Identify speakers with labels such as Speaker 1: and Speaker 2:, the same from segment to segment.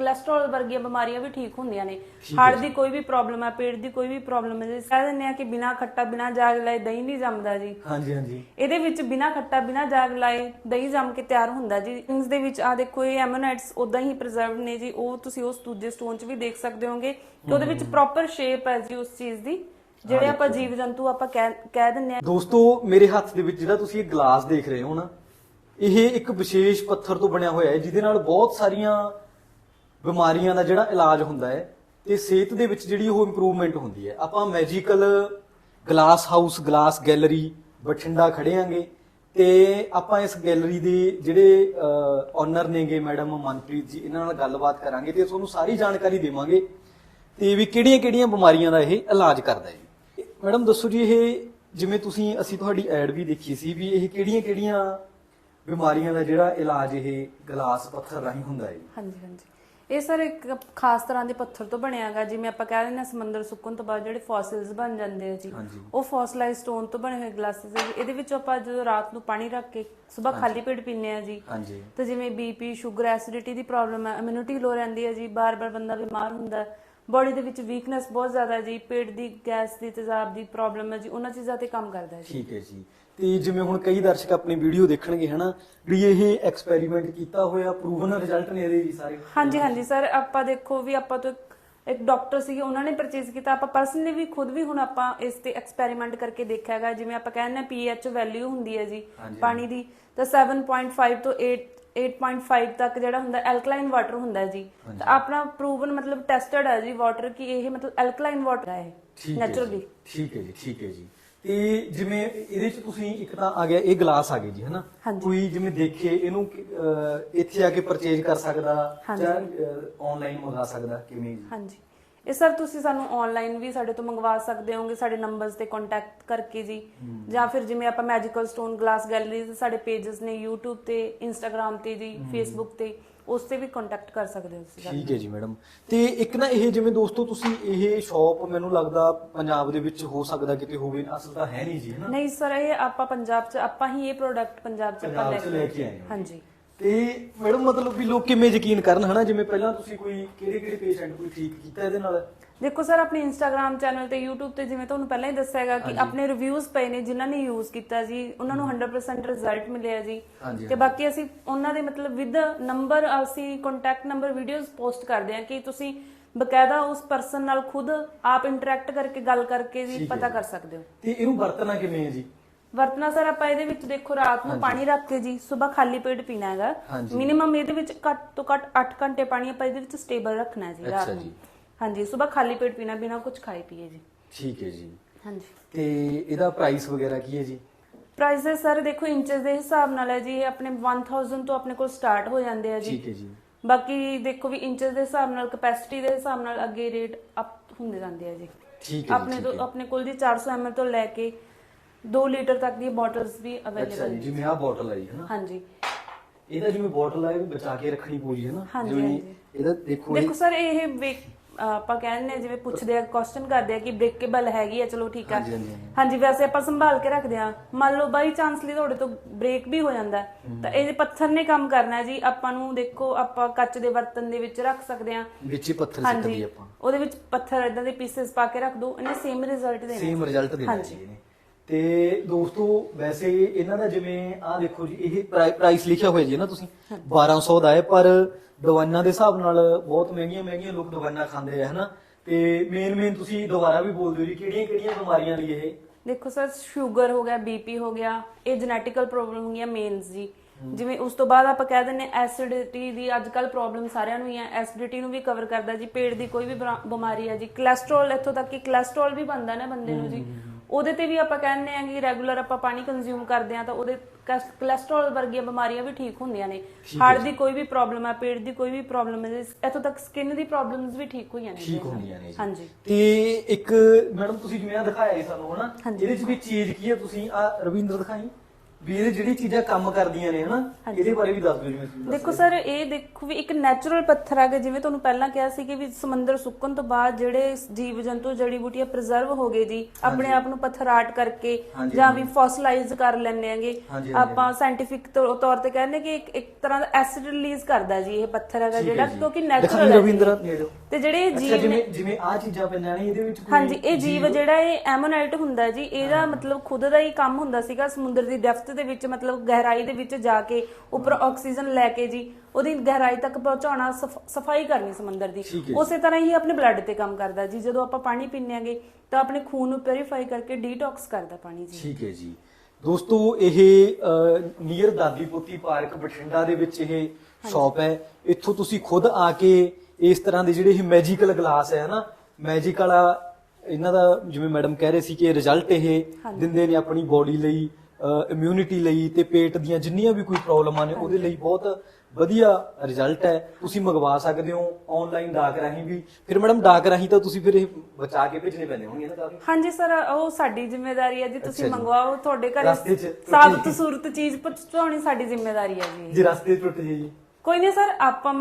Speaker 1: Cholesterol ਵਰਗੀਆਂ ਬਿਮਾਰੀਆਂ ਵੀ ਠੀਕ ਹੁੰਦੀਆਂ ਨੇ। ਹਾਰਟ ਦੀ ਕੋਈ ਵੀ ਪ੍ਰੋਬਲਮ ਹੈ ਪੇਟ ਦੀ ਕੋਈ ਵੀ ਪ੍ਰੋਬਲਮ ਹੈ ਜਿਸ ਕਹਿ ਦਿੰਦੇ ਆ ਕਿ ਬਿਨਾ ਖੱਟਾ ਬਿਨਾ ਜਾਗ ਲਾਏ ਦਹੀਂ ਨਹੀਂ ਜੰਮਦਾ ਜੀ।
Speaker 2: ਹਾਂਜੀ ਹਾਂਜੀ।
Speaker 1: ਇਹਦੇ ਵਿੱਚ ਬਿਨਾ ਖੱਟਾ ਬਿਨਾ ਜਾਗ ਲਾਏ ਦਹੀਂ ਜੰਮ ਕੇ ਤਿਆਰ ਹੁੰਦਾ ਜੀ। ਇਸ ਦੇ ਵਿੱਚ ਆ ਦੇਖੋ ਇਹ ਐਮੋਨਾਈਟਸ ਉਦਾਂ ਹੀ ਪ੍ਰੀਜ਼ਰਵਡ ਨੇ ਜੀ। ਉਹ ਤੁਸੀਂ ਉਸ ਦੂਜੇ ਸਟੋਨ 'ਚ ਵੀ ਦੇਖ ਸਕਦੇ ਹੋਗੇ ਕਿ ਉਹਦੇ ਵਿੱਚ ਪ੍ਰੋਪਰ ਸ਼ੇਪ ਹੈ ਜੀ ਉਸ ਚੀਜ਼ ਦੀ। ਜਿਹੜੇ ਆਪਾਂ ਜੀਵ ਜੰਤੂ ਆਪਾਂ ਕਹਿ ਦਿੰਦੇ ਆ
Speaker 2: ਦੋਸਤੋ ਮੇਰੇ ਹੱਥ ਦੇ ਵਿੱਚ ਜਿਹੜਾ ਤੁਸੀਂ ਇਹ ਗਲਾਸ ਦੇਖ ਰਹੇ ਹੋ ਨਾ ਇਹ ਇੱਕ ਵਿਸ਼ੇਸ਼ ਪੱਥਰ ਤੋਂ ਬਣਿਆ ਹੋਇਆ ਹੈ ਜਿਹਦੇ ਨਾਲ ਬਹੁਤ ਸਾਰੀਆਂ ਬਿਮਾਰੀਆਂ ਦਾ ਜਿਹੜਾ ਇਲਾਜ ਹੁੰਦਾ ਹੈ ਤੇ ਸਿਹਤ ਦੇ ਵਿੱਚ ਜਿਹੜੀ ਉਹ ਇੰਪਰੂਵਮੈਂਟ ਹੁੰਦੀ ਹੈ। ਆਪਾਂ magical glass house glass gallery Bathinda ਖੜੇਾਂਗੇ ਤੇ ਆਪਾਂ ਇਸ ਗੈਲਰੀ ਦੇ ਜਿਹੜੇ ਓਨਰ ਨੇਗੇ ਮੈਡਮ ਮਨਪ੍ਰੀਤ ਜੀ, ਇਹਨਾਂ ਨਾਲ ਗੱਲਬਾਤ ਕਰਾਂਗੇ ਤੇ ਤੁਹਾਨੂੰ ਸਾਰੀ ਜਾਣਕਾਰੀ ਦੇਵਾਂਗੇ ਤੇ ਵੀ ਕਿਹੜੀਆਂ-ਕਿਹੜੀਆਂ ਬਿਮਾਰੀਆਂ ਦਾ ਇਹ ਇਲਾਜ ਕਰਦਾ ਹੈ। ਮੈਡਮ, ਦੱਸੋ ਜੀ, ਇਹ ਜਿਵੇਂ ਤੁਸੀਂ, ਅਸੀਂ ਤੁਹਾਡੀ ਐਡ ਵੀ ਦੇਖੀ ਸੀ ਵੀ ਇਹ ਕਿਹੜੀਆਂ-ਕਿਹੜੀਆਂ ਬਿਮਾਰੀਆਂ ਦਾ ਜਿਹੜਾ ਇਲਾਜ ਇਹ ਗਲਾਸ ਪੱਥਰ ਰਾਹੀਂ ਹੁੰਦਾ ਹੈ।
Speaker 1: ਹਾਂਜੀ ਹਾਂਜੀ। ਇਹ ਸਰ ਇੱਕ ਖਾਸ ਤਰ੍ਹਾਂ ਦੇ ਪੱਥਰ ਤੋਂ ਬਣਿਆ ਹੈਗਾ ਜਿਵੇਂ ਆਪਾਂ ਕਹਿ ਹਾਂ ਸਮੁੰਦਰ ਸੁੱਕਣ ਤੋਂ ਬਾਅਦ ਜਿਹੜੇ ਫੋਸਿਲਸ ਬਣ ਜਾਂਦੇ ਆ ਜੀ। ਉਹ ਫੋਸਿਲਾਈਜ਼ ਸਟੋਨ ਤੋਂ ਬਣੇ ਹੋਏ ਗਲਾਸਿਸ ਹੈ ਜੀ। ਇਹਦੇ ਵਿੱਚ ਆਪਾਂ ਜਦੋਂ ਰਾਤ ਨੂੰ ਪਾਣੀ ਰੱਖ ਕੇ ਸਵੇਰ ਖਾਲੀ ਪੇਟ ਪੀਂਦੇ ਆ ਜੀ
Speaker 2: ਹਾਂਜੀ।
Speaker 1: ਤੇ ਜਿਵੇਂ ਬੀਪੀ ਸ਼ੂਗਰ ਐਸਿਡਿਟੀ ਦੀ ਪ੍ਰੋਬਲਮ ਹੈ ਇਮਿਊਨਿਟੀ ਲੋ ਰਹਿੰਦੀ ਹੈ ਜੀ ਬਾਰ-ਬਾਰ ਬੰਦਾ ਬਿਮਾਰ ਹੁੰਦਾ ਬੋਡੀ ਦੇ ਵਿੱਚ ਵੀਕਨੈਸ ਬਹੁਤ ਜ਼ਿਆਦਾ ਹੈ ਜੀ ਪੇਟ ਦੀ ਗੈਸ ਦੀ ਤੇਜ਼ਾਬ ਦੀ ਪ੍ਰੋਬਲਮ ਹੈ ਜੀ ਉਹਨਾਂ ਚੀਜ਼ਾਂ ਤੇ ਕੰਮ ਕਰਦਾ ਹੈ ਜੀ।
Speaker 2: ਠੀਕ ਹੈ ਜੀ। ਤੇ ਜਿਵੇਂ ਹੁਣ ਕਈ ਦਰਸ਼ਕ ਆਪਣੀ ਵੀਡੀਓ ਦੇਖਣਗੇ ਹਨਾ? ਵੀ ਇਹ ਐਕਸਪੈਰੀਮੈਂਟ ਕੀਤਾ ਹੋਇਆ ਪ੍ਰੂਵਨ ਰਿਜ਼ਲਟ ਨੇ ਇਹਦੇ ਜੀ ਸਾਰੇ।
Speaker 1: ਹਾਂਜੀ ਹਾਂਜੀ ਸਰ ਆਪਾਂ ਦੇਖੋ ਵੀ ਆਪਾਂ ਤੋਂ ਇੱਕ ਡਾਕਟਰ ਸੀਗੇ ਉਹਨਾਂ ਨੇ ਪਰਚੇਸ ਕੀਤਾ। ਆਪਾਂ ਪਰਸਨਲੀ ਵੀ ਖੁਦ ਵੀ ਹੁਣ ਆਪਾਂ ਇਸ ਤੇ ਐਕਸਪੈਰੀਮੈਂਟ ਕਰਕੇ ਦੇਖਿਆ ਹੈਗਾ। ਜਿਵੇਂ ਆਪਾਂ ਕਹਿੰਦੇ ਪੀਐਚ ਵੈਲਿਊ ਹੁੰਦੀ ਹੈ ਜੀ। ਪਾਣੀ ਦੀ ਤਾਂ 7.5 ਤੋਂ 8 8.5 ਤੱਕ ਜਿਹੜਾ ਹੁੰਦਾ ਐਲਕਲਾਈਨ ਵਾਟਰ ਹੁੰਦਾ ਜੀ। ਤਾਂ ਆਪਣਾ ਪ੍ਰੂਵਨ ਮਤਲਬ ਟੈਸਟਡ ਹੈ ਜੀ ਵਾਟਰ ਕਿ ਇਹ ਮਤਲਬ ਐਲਕਲਾਈਨ ਵਾਟਰ ਹੈ ਨੈਚੁਰਲੀ
Speaker 2: ਠੀਕ ਹੈ ਜੀ ਠੀਕ ਹੈ ਜੀ। ਤੇ ਜਿਵੇਂ ਇਹਦੇ ਚ ਤੁਸੀਂ ਇੱਕ ਤਾਂ ਆ ਗਿਆ ਇਹ ਗਲਾਸ ਆ ਗਏ ਜੀ ਹਨਾ। ਕੋਈ ਜਿਵੇਂ ਦੇਖੇ ਇਹਨੂੰ ਅਹ, ਇੱਥੇ ਆ ਕੇ ਪਰਚੇਜ ਕਰ ਸਕਦਾ
Speaker 1: ਹਾਂਜੀ।
Speaker 2: ਜਾਂ ਆਨਲਾਈਨ ਮੰਗਾ ਸਕਦਾ ਕਿਵੇਂ ਜੀ
Speaker 1: ਹਾਂਜੀ ਇਹ ਸਰ ਤੁਸੀਂ ਸਾਨੂੰ ਆਨਲਾਈਨ ਵੀ ਸਾਡੇ ਤੋਂ ਮੰਗਵਾ ਸਕਦੇ ਹੋਗੇ ਸਾਡੇ ਨੰਬਰਸ ਤੇ ਕੰਟੈਕਟ ਕਰਕੇ ਜੀ। ਜਾਂ ਫਿਰ ਜਿਵੇਂ ਆਪਾਂ ਮੈਜੀਕਲ ਸਟੋਨ ਗਲਾਸ ਗੈਲਰੀ ਦੇ ਸਾਡੇ ਪੇजेस ਨੇ YouTube ਤੇ Instagram ਤੇ ਜੀ Facebook ਤੇ ਉਸ ਤੇ ਵੀ ਕੰਟੈਕਟ ਕਰ ਸਕਦੇ ਹੋ ਤੁਸੀਂ
Speaker 2: ਠੀਕ ਹੈ ਜੀ ਮੈਡਮ। ਤੇ ਇੱਕ ਨਾ ਇਹ ਜਿਵੇਂ ਦੋਸਤੋ ਤੁਸੀਂ ਇਹ ਸ਼ਾਪ ਮੈਨੂੰ ਲੱਗਦਾ ਪੰਜਾਬ ਦੇ ਵਿੱਚ ਹੋ ਸਕਦਾ ਕਿਤੇ ਹੋਵੇ ਅਸਲ ਤਾਂ ਹੈ ਨਹੀਂ ਜੀ
Speaker 1: ਨਹੀਂ ਸਰ ਇਹ ਆਪਾਂ ਪੰਜਾਬ ਚ ਆਪਾਂ ਹੀ ਇਹ ਪ੍ਰੋਡਕਟ ਪੰਜਾਬ ਚ ਆਪਾਂ
Speaker 2: ਪੰਜਾਬ 'ਚ ਲੈ ਕੇ ਆਏ ਹੋ।
Speaker 1: ਹਾਂਜੀ।
Speaker 2: ਤੇ ਮੈਡਮ ਮਤਲਬ ਵੀ ਲੋਕ ਕਿਵੇਂ ਯਕੀਨ ਕਰਨ ਹਨਾ? ਜਿਵੇਂ ਪਹਿਲਾਂ ਤੁਸੀਂ ਕੋਈ ਕਿਹੜੇ ਕਿਹੜੇ ਪੇਸ਼ੈਂਟ ਕੋਈ ਠੀਕ ਕੀਤਾ ਇਹਦੇ ਨਾਲ?
Speaker 1: ਦੇਖੋ ਸਰ ਆਪਣੇ ਇੰਸਟਾਗ੍ਰam ਚੈਨਲ ਤੇ YouTube ਤੇ ਜਿਵੇਂ ਤੁਹਾਨੂੰ ਪਹਿਲਾਂ ਹੀ ਦੱਸਿਆ ਹੈਗਾ ਕਿ ਆਪਣੇ ਰਿਵਿਊਜ਼ ਪਏ ਨੇ ਜਿਨ੍ਹਾਂ ਨੇ ਯੂਜ਼ ਕੀਤਾ ਜੀ ਉਹਨਾਂ ਨੂੰ 100% ਰਿਜ਼ਲਟ ਮਿਲਿਆ ਜੀ। ਤੇ ਬਾਕੀ ਅਸੀਂ ਉਹਨਾਂ ਦੇ ਮਤਲਬ ਵਿਦ ਨੰਬਰ ਅਸੀਂ ਕੰਟੈਕਟ ਨੰਬਰ ਵੀਡੀਓਜ਼ ਪੋਸਟ ਕਰਦੇ ਹਾਂ ਕਿ ਤੁਸੀਂ ਬਕਾਇਦਾ ਉਸ ਪਰਸਨ ਨਾਲ ਖੁਦ ਆਪ ਇੰਟਰੈਕਟ ਕਰਕੇ ਗੱਲ ਕਰਕੇ
Speaker 2: ਹੈ
Speaker 1: ਪਤਾ। ਕਰ ਸਕਦੇ ਹੋ।
Speaker 2: ਤੇ ਇਹਨੂੰ ਵਰਤਣਾ ਕਿਵੇਂ ਹੈ ਜੀ?
Speaker 1: ਵਰਤਣਾ ਸਰ ਆਪਾਂ ਇਹਦੇ ਵਿੱਚ ਦੇਖੋ ਰਾਤ ਨੂੰ ਪਾਣੀ ਰੱਖ ਕੇ ਜੀ ਸਵੇਰ ਖਾਲੀ ਪੇਟ ਪੀਣਾ ਹੈਗਾ।
Speaker 2: ਹਾਂਜੀ।
Speaker 1: ਮਿਨੀਮਮ ਇਹਦੇ ਵਿੱਚ ਘੱਟ ਤੋਂ ਘੱਟ 8 ਘੰਟੇ ਪਾਣੀ ਆਪਾਂ ਇਹਦੇ ਵਿੱਚ ਸਟੇਬਲ ਰੱਖਣਾ ਹੈ ਜੀ ਰਾਤ
Speaker 2: ਅੱਛਾ
Speaker 1: ਨੂੰ।
Speaker 2: ਜੀ।
Speaker 1: ਹਾਂਜੀ ਸਵੇਰ ਖਾਲੀ ਪੇਟ ਪੀਣਾ ਬਿਨਾ ਕੁਝ ਖਾਏ ਪੀਏ ਜੀ।
Speaker 2: ਠੀਕ ਹੈ ਜੀ।
Speaker 1: ਹਾਂਜੀ।
Speaker 2: ਤੇ ਇਹਦਾ ਪ੍ਰਾਈਸ ਵਗੈਰਾ ਕੀ ਹੈ ਜੀ?
Speaker 1: ਪ੍ਰਾਈਸਸ ਸਰ ਦੇਖੋ ਇੰਚਸ ਦੇ ਹਿਸਾਬ ਨਾਲ ਹੈ ਜੀ ਇਹ ਆਪਣੇ 1000 ਤੋਂ ਆਪਣੇ ਕੋਲ ਸਟਾਰਟ ਹੋ ਜਾਂਦੇ ਆ ਜੀ।
Speaker 2: ਠੀਕ ਹੈ ਜੀ।
Speaker 1: ਬਾਕੀ ਦੇਖੋ ਵੀ ਇੰਚਸ ਦੇ ਹਿਸਾਬ ਨਾਲ ਕਪੈਸਿਟੀ ਦੇ ਹਿਸਾਬ ਨਾਲ ਅੱਗੇ ਰੇਟ ਅਪ ਹੁੰਦੇ ਜਾਂਦੇ ਆ ਜੀ।
Speaker 2: ਠੀਕ ਹੈ ਜੀ,
Speaker 1: ਆਪਣੇ
Speaker 2: ਠੀਕ
Speaker 1: ਤੋਂ
Speaker 2: ਹੈ।
Speaker 1: ਆਪਣੇ ਕੋਲ ਜੀ 400 ml ਤੋਂ ਲੈ ਕੇ 2 ਲੀਟਰ ਤੱਕ ਦੀ ਬੋਟਲਸ ਵੀ
Speaker 2: ਅੱਛਾ
Speaker 1: ਅਵੇਲੇਬਲ
Speaker 2: ਜੀ
Speaker 1: ਨੇ।
Speaker 2: ਜਿਵੇਂ ਆਹ ਬੋਟਲ ਹੈ ਜੀ ਹਨਾ
Speaker 1: ਹਾਂਜੀ।
Speaker 2: ਇਹਦਾ ਜਿਵੇਂ ਬੋਟਲ ਹੈ ਵੀ ਬਚਾ ਕੇ ਰੱਖਣੀ ਹਨਾ
Speaker 1: ਹਾਂਜੀ,
Speaker 2: ਜਿਵੇਂ
Speaker 1: ਹਾਂਜੀ।
Speaker 2: ਇਹਦਾ ਦੇਖੋ ਇਹ
Speaker 1: ਦੇਖੋ ਸਰ ਇਹ ਅਹ ਆਪਾਂ ਕਹਿੰਦੇ ਆ ਜਿਵੇਂ ਪੁੱਛਦੇ ਆ ਕੁਐਸਚਨ ਕਰਦੇ ਆ ਕਿ ਬ੍ਰੇਕੇਬਲ ਹੈਗੀ ਆ ਚਲੋ ਠੀਕ ਆ।
Speaker 2: ਹਾਂਜੀ, ਹਾਂਜੀ, ਹਾਂਜੀ।
Speaker 1: ਹਾਂਜੀ ਵੈਸੇ ਆਪਾਂ ਸੰਭਾਲ ਕੇ ਰੱਖਦੇ ਆ ਮੰਨ ਲਓ ਬਾਈ ਚਾਂਸ ਲਈ ਤੁਹਾਡੇ ਤੋਂ ਬ੍ਰੇਕ ਵੀ ਹੋ ਜਾਂਦਾ। ਹੈ, ਤਾਂ ਇਹ ਪੱਥਰ ਨੇ ਕੰਮ ਕਰਨਾ ਹੈ ਜੀ। ਆਪਾਂ ਨੂੰ ਦੇਖੋ ਆਪਾਂ ਕੱਚ ਦੇ ਬਰਤਨ ਦੇ ਵਿੱਚ ਰੱਖ ਸਕਦੇ ਆ
Speaker 2: ਵਿੱਚ ਹੀ ਪੱਥਰ ਸਿੱਟ ਦਈਏ ਆਪਾਂ।
Speaker 1: ਉਹਦੇ ਵਿੱਚ ਪੱਥਰ ਇਦਾਂ ਦੇ ਪੀਸਸ ਪਾ ਕੇ ਰੱਖ ਦੋ। ਇਹਨੇ ਸੇਮ ਰਿਜ਼ਲਟ ਦੇਣਾ
Speaker 2: ਸੇਮ ਰਿਜ਼ਲਟ ਦੇਣਾ
Speaker 1: ਹਾਂਜੀ।
Speaker 2: ਜੀ ਇਹਨੇ। ਤੇ ਦੋਸਤੋ ਵੈਸੇ ਇਹਨਾਂ ਦਾ ਜਿਵੇਂ ਆਹ ਦੇਖੋ ਜੀ ਇਹ ਪ੍ਰਾਈਸ ਲਿਖਿਆ ਹੋਇਆ ਜੀ ਨਾ ਤੁਸੀਂ 1200 ਦਾ ਹੈ ਪਰ ਦਵਾਈਆਂ ਦੇ ਹਿਸਾਬ ਨਾਲ ਬਹੁਤ ਮਹਿੰਗੀਆਂ ਮਹਿੰਗੀਆਂ ਲੋਕ ਦਵਾਈਆਂ ਖਾਂਦੇ ਆ ਹਨਾ? ਤੇ ਮੇਨ ਮੇਨ ਤੁਸੀਂ ਦੁਬਾਰਾ ਵੀ ਬੋਲ ਦਿਓ ਜੀ ਕਿਹੜੀਆਂ ਕਿਹੜੀਆਂ ਬਿਮਾਰੀਆਂ ਲਈ ਇਹ?
Speaker 1: ਦੇਖੋ ਸਰ ਸ਼ੂਗਰ ਹੋ ਗਿਆ ਬੀਪੀ ਹੋ ਗਿਆ ਇਹ ਜੈਨੇਟਿਕਲ ਪ੍ਰੋਬਲਮ ਹੋ ਗਿਆ ਮੇਨਸ ਜੀ ਜਿਵੇਂ ਉਸ ਤੋਂ ਬਾਅਦ ਆਪਾਂ ਕਹਿ ਦਿੰਨੇ ਐਸਿਡਿਟੀ ਦੀ ਅੱਜ ਕੱਲ ਪ੍ਰੋਬਲਮ ਸਾਰਿਆਂ ਨੂੰ ਹੀ ਹੈ ਐਸਿਡਿਟੀ ਨੂੰ ਵੀ ਕਵਰ ਕਰਦਾ ਜੀ ਪੇਟ ਦੀ ਕੋਈ ਵੀ ਬਿਮਾਰੀ ਹੈ ਜੀ। ਕੋਲੇਸਟ੍ਰੋਲ ਇੱਥੋਂ ਤੱਕ ਕਿ ਕੋਲੇਸਟ੍ਰੋਲ ਵੀ ਬਣਦਾ ਨਾ ਬੰਦੇ ਨੂੰ ਜੀ। ਉਹਦੇ ਤੇ ਵੀ ਆਪਾਂ ਕਹਿੰਦੇ ਆ ਕਿ ਰੈਗੂਲਰ ਆਪਾਂ ਪਾਣੀ ਕੰਜ਼ਿਊਮ ਕਰਦੇ ਆ ਤਾਂ ਉਹਦੇ ਕੋਲੇਸਟ੍ਰੋਲ ਵਰਗੀਆਂ ਬਿਮਾਰੀਆਂ ਵੀ ਠੀਕ ਹੁੰਦੀਆਂ ਨੇ। ਹਾਰਟ ਦੀ ਕੋਈ ਵੀ ਪ੍ਰੋਬਲਮ ਹੈ ਪੇਟ ਦੀ ਕੋਈ ਵੀ ਪ੍ਰੋਬਲਮ ਹੈ ਇੱਥੋਂ ਤੱਕ ਸਕਿਨ ਦੀ ਪ੍ਰੋਬਲਮਸ ਵੀ ਠੀਕ ਹੋਈਆਂ ਨੇ
Speaker 2: ਠੀਕ। ਹੁੰਦੀਆਂ ਨੇ
Speaker 1: ਹਾਂਜੀ।
Speaker 2: ਤੇ ਇੱਕ ਮੈਡਮ ਤੁਸੀਂ ਜਿਵੇਂ ਆ ਦਿਖਾਇਆ ਸਾਨੂੰ ਹਨਾ। ਇਹਦੇ ਚ ਵੀ ਚੀਜ਼ ਕੀ ਹੈ ਤੁਸੀਂ? ਆ ਰਵਿੰਦਰ ਦਿਖਾਈ? ਵੀ ਇਹ ਜਿਹੜੀ ਚੀਜ਼ਾਂ ਕੰਮ ਕਰਦੀਆਂ ਨੇ ਹਨਾ ਇਹਦੇ ਬਾਰੇ ਵੀ ਦੱਸ ਦਿਓ ਜਿਵੇਂ ਤੁਸੀਂ ਦੱਸ
Speaker 1: ਦੇਖੋ
Speaker 2: ਰਹੇ
Speaker 1: ਸਰ ਇਹ ਦੇਖੋ ਵੀ ਇੱਕ ਨੈਚੁਰਲ ਪੱਥਰ ਹੈਗਾ ਜਿਵੇਂ ਤੁਹਾਨੂੰ ਪਹਿਲਾਂ ਕਿਹਾ ਸੀ ਕਿ ਵੀ ਸਮੁੰਦਰ ਸੁੱਕਣ ਤੋਂ ਬਾਅਦ ਜਿਹੜੇ ਜੀਵ ਜੰਤੂ ਜੜੀ ਬੂਟੀਆਂ ਪ੍ਰੀਜ਼ਰਵ ਹੋ ਗਏ ਜੀ ਆਪਣੇ ਆਪ ਨੂੰ ਪੱਥਰ ਆਰਟ ਕਰਕੇ
Speaker 2: ਹਾਂਜੀ,
Speaker 1: ਜਾਂ ਵੀ ਫੋਸਿਲਾਈਜ਼ ਕਰ ਲੈਂਦੇ ਆਂਗੇ
Speaker 2: ਹਾਂਜੀ, ਹਾਂਜੀ,
Speaker 1: ਆਪਾਂ ਸਾਇੰਟੀਫਿਕ ਤੌਰ ਤੇ ਕਹਿੰਦੇ ਕਿ ਇੱਕ ਇੱਕ ਤਰ੍ਹਾਂ ਦਾ ਐਸਿਡ ਰਿਲੀਜ਼ ਕਰਦਾ ਜੀ ਇਹ ਪੱਥਰ ਹੈਗਾ
Speaker 2: ਠੀਕ ਹੈ
Speaker 1: ਜਿਹੜਾ
Speaker 2: ਜੀ।
Speaker 1: ਕਿਉਂਕਿ ਨੈਚੁਰਲ ਹੈ।
Speaker 2: ਰਵਿੰਦਰ।
Speaker 1: ਤੇ ਜਿਹੜੇ
Speaker 2: ਅੱਛਾ
Speaker 1: ਜੀਵ
Speaker 2: ਜਿਵੇਂ
Speaker 1: ਨੇ
Speaker 2: ਜਿਵੇਂ ਆ ਚੀਜ਼ਾਂ ਪੈਂਦੀਆਂ ਨੇ ਇਹਦੇ ਵਿੱਚ ਕੋਈ
Speaker 1: ਹਾਂਜੀ ਇਹ ਜੀਵ ਜਿਹੜਾ ਇਹ ਐਮੋਨਾਈਟ ਹੁੰਦਾ ਜੀ ਇਹਦਾ ਮਤਲਬ ਖੁਦ ਦਾ ਹੀ ਕੰਮ ਹੁੰਦਾ ਸੀਗਾ ਸਮੁੰਦਰ ਦੀ ਡੈਪਥ ਦੇ ਵਿੱਚ ਮਤਲਬ ਗਹਿਰਾਈ ਦੇ ਵਿੱਚ ਜਾ ਕੇ ਉੱਪਰ ਆਕਸੀਜਨ ਲੈ ਕੇ ਜੀ ਉਹਦੀ ਗਹਿਰਾਈ ਤੱਕ ਪਹੁੰਚਾਉਣਾ ਸਫ- ਸਫ਼ਾਈ ਕਰਨੀ ਸਮੁੰਦਰ ਦੀ। ਉਸੇ ਤਰ੍ਹਾਂ ਹੀ ਆਪਣੇ ਬਲੱਡ ਤੇ ਕੰਮ ਕਰਦਾ ਜੀ। ਜਦੋਂ ਆਪਾਂ ਪਾਣੀ ਪੀਂਦੇ ਆਂਗੇ ਤਾਂ ਆਪਣੇ ਖੂਨ ਨੂੰ ਪਿਉਰੀਫਾਈ ਕਰਕੇ ਡੀਟੌਕਸ ਕਰਦਾ ਪਾਣੀ ਜੀ।
Speaker 2: ਠੀਕ ਹੈ ਜੀ। ਦੋਸਤੋ ਇਹ ਨੀਅਰ ਦਾਦੀ ਪੋਤੀ ਪਾਰਕ ਬਠਿੰਡਾ ਦੇ ਵਿੱਚ ਇਹ ਸ਼ਾਪ ਹੈ। ਇੱਥੋਂ ਤੁਸੀਂ ਖੁਦ ਆ ਕੇ ਇਸ ਤਰ੍ਹਾਂ ਦੇ ਜਿਹੜੇ ਇਹ ਮੈਜੀਕਲ ਗਲਾਸ ਹੈ ਹਨਾ ਮੈਜਿਕ ਵਾਲਾ ਇਹਨਾਂ ਦਾ ਜਿਵੇਂ ਮੈਡਮ ਕਹਿ ਰਹੇ ਸੀ ਕਿ ਰਿਜ਼ਲਟ ਇਹ ਦਿੰਦੇ ਨੇ ਆਪਣੀ ਬੋਡੀ ਲਈ। ਇਮਿਊਨਿਟੀ ਲਈ ਤੇ ਪੇਟ ਦੀਆਂ ਜਿੰਨੀਆਂ ਵੀ ਕੋਈ ਪ੍ਰੋਬਲਮਾਂ ਨੇ ਉਹਦੇ ਲਈ ਬਹੁਤ ਵਧੀਆ ਰਿਜ਼ਲਟ ਹੈ। ਤੁਸੀਂ ਮੰਗਵਾ ਸਕਦੇ ਹੋ ਆਨਲਾਈਨ ਡਾਕ ਰਾਹੀਂ ਵੀ। ਫਿਰ ਮੈਡਮ ਡਾਕ ਰਾਹੀਂ ਤਾਂ ਤੁਸੀਂ ਫਿਰ ਇਹ ਬਚਾ ਕੇ ਭੇਜਣੇ ਪੈਂਦੇ ਹੋਣਗੇ ਨਾ ਕਾਫੀ।
Speaker 1: ਹਾਂਜੀ ਸਰ ਉਹ ਸਾਡੀ ਜ਼ਿੰਮੇਵਾਰੀ ਹੈ ਜੀ ਤੁਸੀਂ। ਮੰਗਵਾਓ ਤੁਹਾਡੇ ਘਰੇ ਸਾਬਤ ਸੂਰਤ ਚੀਜ਼ ਪਹੁੰਚਾਉਣੀ ਸਾਡੀ ਜ਼ਿੰਮੇਵਾਰੀ ਹੈ ਜੀ।
Speaker 2: ਜੇ ਰਸਤੇ ਟੁੱਟ ਜੇ ਜੀ।
Speaker 1: ਕੋਈ ਨਹੀਂ ਸਰ ਆਪਾਂ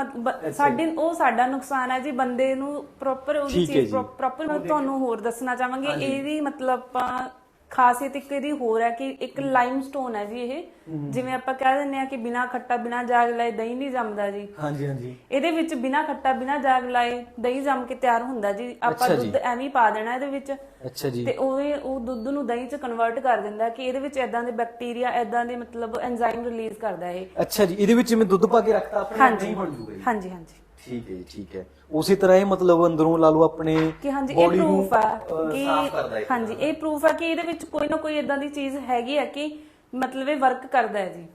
Speaker 1: ਸਾਡੇ ਉਹ ਸਾਡਾ ਨੁਕਸਾਨ ਹੈ ਜੀ ਬੰਦੇ ਨੂੰ ਪ੍ਰੋਪਰ ਉਹਦੀ ਚੀਜ਼। ਪ੍ਰੋਪਰ ਤੁਹਾਨੂੰ ਹੋਰ ਦੱਸਣਾ ਚਾਹਾਂਗੇ। ਇਹਦੀ ਮਤਲਬ ਆਪਾਂ ਖਾਸੀਅਤ ਇੱਕ ਇਹਦੀ ਹੋਰ ਹੈ ਕਿ ਇੱਕ ਲਾਈਮਸਟੋਨ ਹੈ ਜੀ ਇਹ। ਜਿਵੇਂ ਆਪਾਂ ਕਹਿ ਦਿੰਦੇ ਆ ਕਿ ਬਿਨਾ ਖੱਟਾ ਬਿਨਾ ਜਾਗ ਲਾਏ ਦਹੀਂ ਨਹੀਂ ਜੰਮਦਾ ਜੀ।
Speaker 2: ਹਾਂਜੀ ਹਾਂਜੀ।
Speaker 1: ਇਹਦੇ ਵਿੱਚ ਬਿਨਾ ਖੱਟਾ ਬਿਨਾ ਜਾਗ ਲਾਏ ਦਹੀਂ ਜੰਮ ਕੇ ਤਿਆਰ ਹੁੰਦਾ ਜੀ। ਆਪਾਂ। ਦੁੱਧ ਐਵੇਂ ਪਾ ਦੇਣਾ ਇਹਦੇ ਵਿੱਚ।
Speaker 2: ਅੱਛਾ ਜੀ।
Speaker 1: ਤੇ ਉਹ ਉਹ ਦੁੱਧ ਨੂੰ ਦਹੀਂ ਚ ਕਨਵਰਟ ਕਰ ਦਿੰਦਾ ਕਿ ਇਹਦੇ ਵਿੱਚ ਐਦਾਂ ਦੇ ਬੈਕਟੀਰੀਆ ਐਦਾਂ ਦੇ ਮਤਲਬ ਐਂਜ਼ਾਈਮ ਰਿਲੀਜ਼ ਕਰਦਾ ਇਹ।
Speaker 2: ਅੱਛਾ ਜੀ ਇਹਦੇ ਵਿੱਚ ਮੈਂ ਦੁੱਧ ਪਾ ਕੇ ਰੱਖਤਾ ਆਪਣੇ ਨਹੀਂ ਬਣ ਜੂਗਾ ਜੀ।
Speaker 1: ਹਾਂਜੀ ਹਾਂਜੀ।
Speaker 2: ਠੀਕ ਹੈ ਜੀ ਠੀਕ ਹੈ। ਉਸੇ ਤਰ੍ਹਾਂ ਇਹ ਮਤਲਬ ਅੰਦਰੋਂ ਲਾ ਲਓ ਆਪਣੇ
Speaker 1: ਕਿ ਹਾਂਜੀ ਇਹ
Speaker 2: body ਨੂੰ,
Speaker 1: ਪ੍ਰੂਫ ਆ
Speaker 2: ਅਹ,
Speaker 1: ਕਿ
Speaker 2: ਸਾਫ਼ ਕਰਦਾ ਹੈ
Speaker 1: ਹਾਂਜੀ ਇਹ ਪ੍ਰੂਫ ਆ ਕਿ ਇਹਦੇ ਵਿੱਚ ਕੋਈ ਨਾ ਕੋਈ ਇਦਾਂ ਦੀ ਚੀਜ਼ ਹੈਗੀ ਆ ਕਿ ਮਤਲਬ ਇਹ ਵਰਕ ਕਰਦਾ ਹੈ ਜੀ।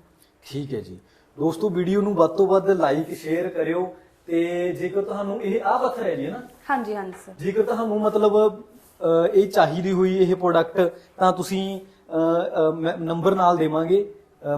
Speaker 2: ਠੀਕ ਹੈ ਜੀ। ਦੋਸਤੋ ਵੀਡੀਓ ਨੂੰ ਵੱਧ ਤੋਂ ਵੱਧ ਲਾਈਕ ਸ਼ੇਅਰ ਕਰਿਓ ਤੇ ਜੇਕਰ ਤੁਹਾਨੂੰ ਇਹ ਆ ਪੱਥਰ ਹੈ ਜੀ ਨਾ
Speaker 1: ਹਾਂਜੀ ਹਾਂਜੀ ਸਰ
Speaker 2: ਜੇਕਰ ਤੁਹਾਨੂੰ ਮਤਲਬ ਅਹ, ਇਹ ਚਾਹੀਦੀ ਹੋਈ ਇਹ ਪ੍ਰੋਡਕਟ ਤਾਂ ਤੁਸੀਂ ਨੰਬਰ ਨਾਲ ਦੇਵਾਂਗੇ।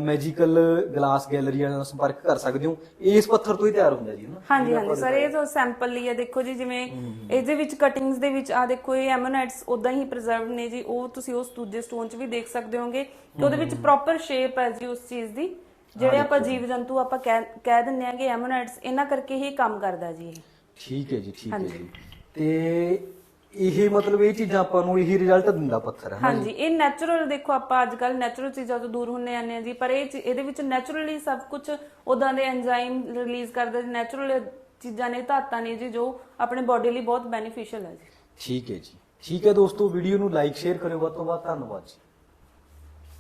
Speaker 2: ਮੈਜੀਕਲ ਗਲਾਸ ਗੈਲਰੀ ਨਾਲ ਸੰਪਰਕ ਕਰ ਸਕਦੇ ਹੋ। ਇਸ ਪੱਥਰ ਤੋਂ ਹੀ ਤਿਆਰ ਹੁੰਦਾ ਜੀ ਨਾ?
Speaker 1: ਹਾਂਜੀ ਹਾਂਜੀ ਸਰ ਇਹ ਤਾਂ ਸੈਂਪਲ ਲਈ ਹੈ ਦੇਖੋ ਜੀ ਜਿਵੇਂ ਇਹਦੇ ਵਿੱਚ ਕਟਿੰਗਸ ਦੇ ਵਿੱਚ ਆ ਦੇਖੋ ਇਹ ਐਮੋਨਾਈਟਸ ਉਦਾਂ ਹੀ ਪ੍ਰੀਜ਼ਰਵਡ ਨੇ ਜੀ। ਉਹ ਤੁਸੀਂ ਉਸ ਦੂਜੇ ਸਟੋਨ 'ਚ ਵੀ ਦੇਖ ਸਕਦੇ ਹੋਗੇ ਕਿ ਉਹਦੇ ਵਿੱਚ ਪ੍ਰੋਪਰ ਸ਼ੇਪ ਹੈ ਜੀ ਉਸ ਚੀਜ਼ ਦੀ। ਜਿਹੜੇ ਆਪਾਂ ਜੀਵ ਜੰਤੂ ਆਪਾਂ ਕਹਿ ਦਿੰਦੇ ਆਂਗੇ ਐਮੋਨਾਈਟਸ ਇਹਨਾਂ ਕਰਕੇ ਹੀ ਕੰਮ ਕਰਦਾ ਜੀ ਇਹ।
Speaker 2: ਠੀਕ ਹੈ ਜੀ ਠੀਕ ਹੈ ਜੀ। ਤੇ ਇਹ ਮਤਲਬ ਇਹ ਚੀਜ਼ਾਂ ਆਪਾਂ ਨੂੰ ਇਹੀ ਰਿਜ਼ਲਟ ਦਿੰਦਾ ਪੱਥਰ ਹੈ ਨਾ ਜੀ?
Speaker 1: ਹਾਂਜੀ ਇਹ ਨੈਚੁਰਲ ਦੇਖੋ ਆਪਾਂ ਅੱਜ ਕੱਲ ਨੈਚੁਰਲ ਚੀਜ਼ਾਂ ਤੋਂ ਦੂਰ ਹੁੰਨੇ ਆਨੇ ਆ ਜੀ ਪਰ ਇਹ ਚੀ- ਇਹਦੇ ਵਿੱਚ ਨੈਚੁਰਲੀ ਸਭ ਕੁਝ ਉਦਾਂ ਦੇ ਐਂਜ਼ਾਈਮ ਰਿਲੀਜ਼ ਕਰਦਾ ਜੀ ਨੈਚੁਰਲ ਚੀਜ਼ਾਂ ਨੇ ਧਾਤਾਂ ਨੇ ਜੀ ਜੋ ਆਪਣੇ ਬਾਡੀ ਲਈ ਬਹੁਤ ਬੈਨੀਫੀਸ਼ੀਅਲ ਹੈ ਜੀ
Speaker 2: ਠੀਕ ਹੈ ਜੀ ਠੀਕ ਹੈ ਦੋਸਤੋ ਵੀਡੀਓ ਨੂੰ ਲਾਈਕ ਸ਼ੇਅਰ ਕਰਿਓ ਵੱਧ ਤੋਂ ਵੱਧ ਧੰਨਵਾਦ ਜੀ